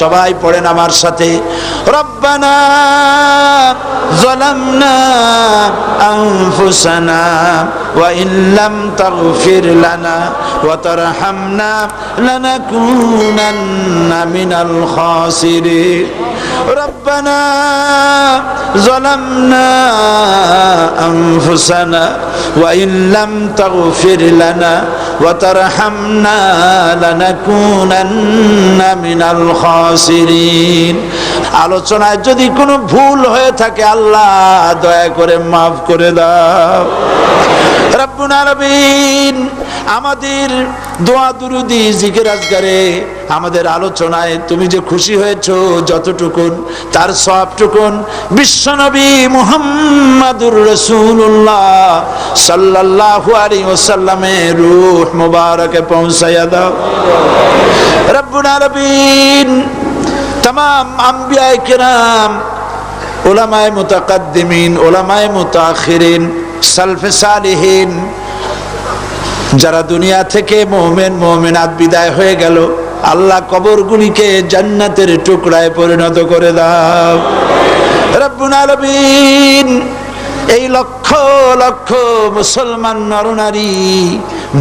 সবাই পড়েন আমার সাথে। রব্বানা জলামনা আনফুসানা ওয়া ইল্লাম তাগফির লানা ওয়া তারহামনা লানাকুনান্না মিনাল খাসিরিন। রব্বানা জলামনা আনফুসানা ওয়া ইল্লাম তাগফির লানা ওয়া তারহামনা লানাকুনান্না মিনাল খাসিরিন। الخاسرين আলোচনায় যদি কোনো ভুল হয়ে থাকে আল্লাহ দয়া করে মাফ করে দাও রব্বুল আলামিন আমাদের দোয়া দুরুদি জিকির আজগারে আমাদের আলোচনায় তুমি যে খুশি হয়েছো যতটুকুন তার সবটুকুন বিশ্বনবী মুহাম্মাদুর রসুল্লাহ সাল্লাল্লাহু আলাইহি ওয়াসাল্লামের রূহ মুবারকে পৌঁছায়া দাও রব্বুল আলামিন তাম আম্বিয়ায় কিরাম ওলামায় মোতাকাদ্দিমিন ওলামায় মোতাখিরিন, সালফে সালিহীন, যারা দুনিয়া থেকে মোহমেন মোহমেন আদ বিদায় হয়ে গেল, আল্লাহ কবরগুলিকে জান্নাতের টুকরায় পরিণত করে দাও। রব্বুল আলামিন এই লক্ষ লক্ষ মুসলমান নরনারী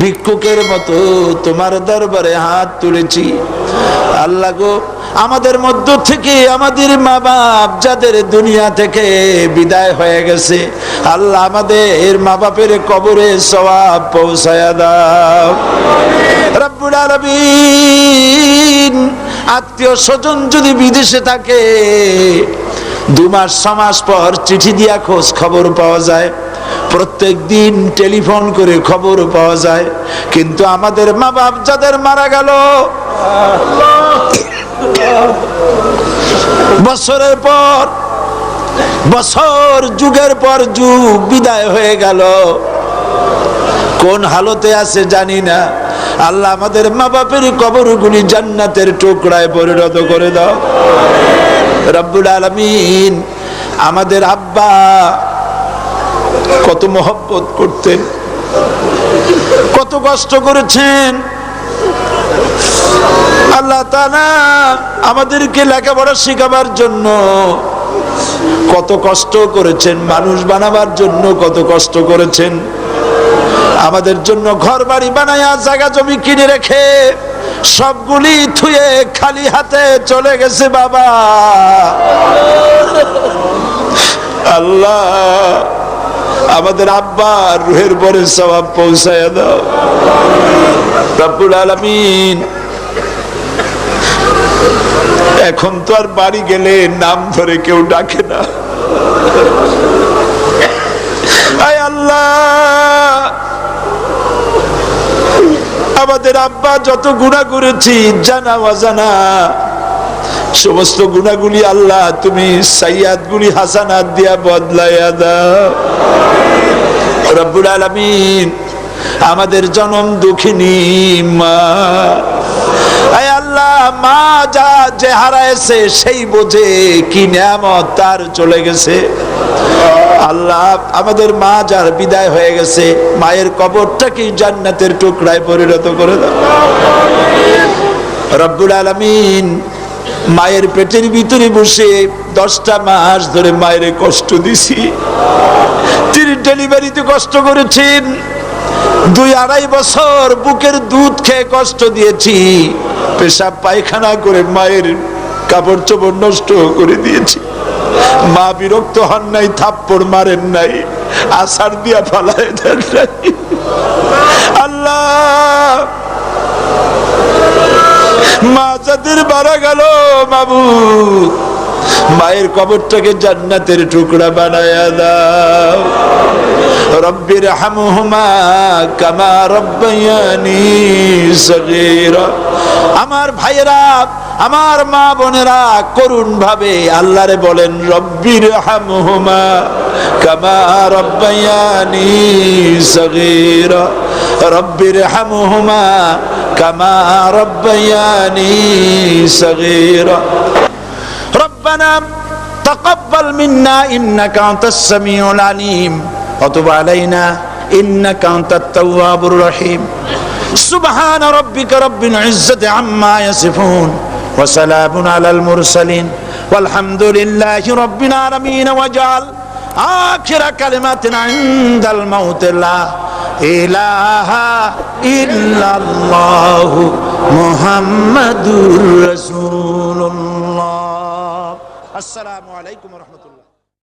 ভিক্ষুকের মতো তোমার দরবারে হাত তুলেছি। আল্লাহ গো, আমাদের মধ্য থেকে আমাদের মা বাপ যাদের দুনিয়া থেকে বিদায় হয়ে গেছে, আল্লাহ আমাদের মা বাপের কবরে সবাব পৌঁছায়া দাও। রব্বুল আত্মীয় স্বজন যদি বিদেশে থাকে দু মাস ছ মাস পর চিঠি দিয়া খোঁজ খবর পাওয়া যায়। প্রত্যেক দিন টেলিফোন করে খবর পাওয়া যায়। কিন্তু আমাদের মা বাপ যাদের মারা গেল, বছরের পর, বছর, যুগের পর যুগ বিদায় হয়ে গেল। কোন হালতে আছে জানি না। আল্লাহ আমাদের মা বাপের কবরগুলি জান্নাতের টুকরায় পরিণত করে দাও। রব্বুল আলমিন আমাদের আব্বা কত মহব্বত করতেন, কত কষ্ট করেছেন। আল্লাহ আমাদেরকে লেখাপড়া শেখাবার জন্য কত কষ্ট করেছেন, মানুষ বানাবার জন্য কত কষ্ট করেছেন। আমাদের জন্য ঘর বাড়ি বানায়া জায়গা জমি কিনে রেখে সবগুলি থুয়ে খালি হাতে চলে গেছে বাবা। আল্লাহ, আমাদের আব্বার রুহের পরে সবাব পৌঁছায় দাও। আলামিন, এখন তো আর বাড়ি গেলে নাম ধরে কেউ ডাকে না। আল্লাহ। আমাদের আব্বা যত গুণা করেছি, জানা অজানা। সমস্ত গুণাগুলি আল্লাহ তুমি সাইয়াদ গুলি হাসানাত দিয়া বদলাইয়া দাও। রব্বুল আলমিন আমাদের জনম দুঃখিনী মা। মা যা যে হারাইছে সেই বোঝে কি নিয়ামত তার চলে গেছে। আল্লাহ, আমাদের মা যার বিদায় হয়ে গেছে, মায়ের কবরটাকে জান্নাতের টুকরায় পরিণত করে দাও। রব্বুল আলামিন মায়ের পেটের ভিতরে বসে দশটা মাস ধরে মায়ের কষ্ট দিছি। তিনি ডেলিভারিতে কষ্ট করেছেন। দুই আড়াই বছর বুকের দুধ খেয়ে কষ্ট দিয়েছি, পেশাব পায়খানা করে মায়ের কাপড় চোপড় নষ্ট করে দিয়েছি। মা বিরক্ত হন নাই, থাপ্পড় মারেন নাই আষাঢ় দিয়া ফালায় দেন নাই। আল্লাহ, মা যাদের মারা গেল বাবু মায়ের কবরটাকে জান্নাতের টুকরা বানায়া দাও। রব্বির হামহুমা কামা রব্বায়ানি সগীরা আমার ভাইয়েরা আমার মা বোনেরা করুণ ভাবে আল্লাহরে বলেন রব্বির হামহুমা কামা রব্বায়ানি সগীরা রব্বির হামহুমা কামা রব্বায়ানি সগীরা ربنا تقبل منا انك انت السميع العليم وتب علينا انك انت التواب الرحيم سبحان ربك رب العزه عما يصفون وسلام على المرسلين والحمد لله رب العالمين وجعل آخر كلمة عند الموت لا إله إلا الله محمد رسول الله السلام عليكم ورحمة الله